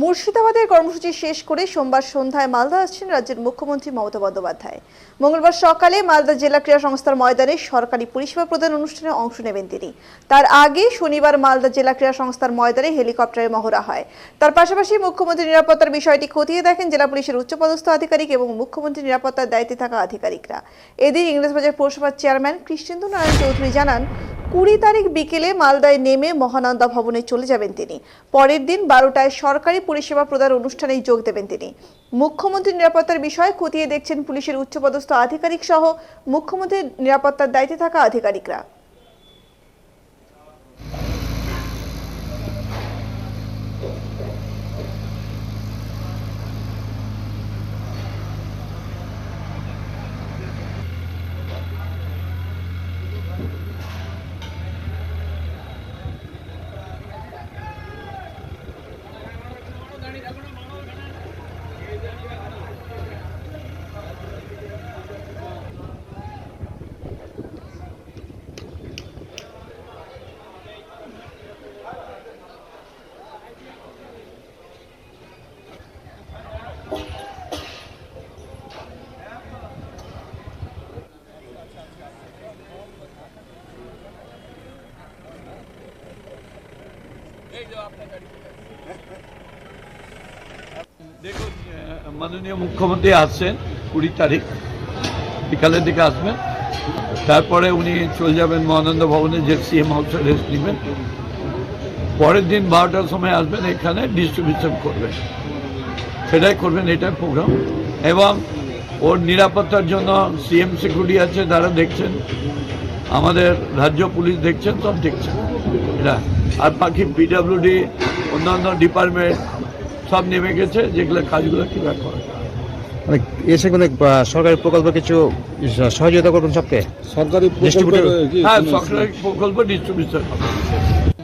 মুর্শিদাবাদের কর্মসূচি শেষ করে সোমবার সন্ধ্যায় মালদা আসছেন রাজ্যের মুখ্যমন্ত্রী মমতা বন্দ্যোপাধ্যায়। মঙ্গলবার সকালে মালদা জেলা ক্রীড়া সংস্থার ময়দানে সরকারি পরিষেবা প্রদান অনুষ্ঠানে অংশ নেবেন তিনি। তার আগে শনিবার মালদা জেলা ক্রীড়া সংস্থার ময়দানে হেলিকপ্টারে মহড়া হয়। তার পাশাপাশি মুখ্যমন্ত্রী নিরাপত্তার বিষয়টি খতিয়ে দেখেন জেলা পুলিশের উচ্চপদস্থ আধিকারিক এবং মুখ্যমন্ত্রী নিরাপত্তার দায়িত্বে থাকা আধিকারিকরা। এদিন ইংরেজবাজার পৌরসভার চেয়ারম্যান কৃষ্ণেন্দু নারায়ণ চৌধুরী জানান কুড়ি তারিখ বিকেলে মালদায় নেমে মহানন্দা ভবনে চলে যাবেন তিনি। পরের দিন বারোটায় সরকারি পরিষেবা প্রদান অনুষ্ঠানে যোগ দেবেন তিনি। মুখ্যমন্ত্রী নিরাপত্তার বিষয়ে খতিয়ে দেখছেন পুলিশের উচ্চপদস্থ আধিকারিক সহ মুখ্যমন্ত্রীর নিরাপত্তার দায়িত্বে থাকা আধিকারিকরা। Hey, yo, I'm not going. দেখুন মাননীয় মুখ্যমন্ত্রী আসছেন কুড়ি তারিখ। বিকালের দিকে আসবেন। তারপরে উনি চলে যাবেন মহানন্দ ভবনে যে সিএম হাউসে রেস্ট নেবেন। পরের দিন বারোটার সময় আসবেন এখানে ডিস্ট্রিবিউশন করবেন। সেটাই করবেন, এটাই প্রোগ্রাম এবং ওর নিরাপত্তার জন্য সিএম সিকিউরিটি আছে, তারা দেখছেন। আমাদের রাজ্য পুলিশ দেখছেন, সব দেখছেন। এটা। আর বাকি পিডাব্লিউডি অন্যান্য ডিপার্টমেন্ট সব নেমে গেছে যেগুলো কাজগুলো কীভাবে করে। মানে এসে মানে সরকারি প্রকল্প কিছু সহযোগিতা করবেন সবকে? সরকারি প্রকল্প হ্যাঁ সরকারি প্রকল্প ডিস্ট্রিবিউশন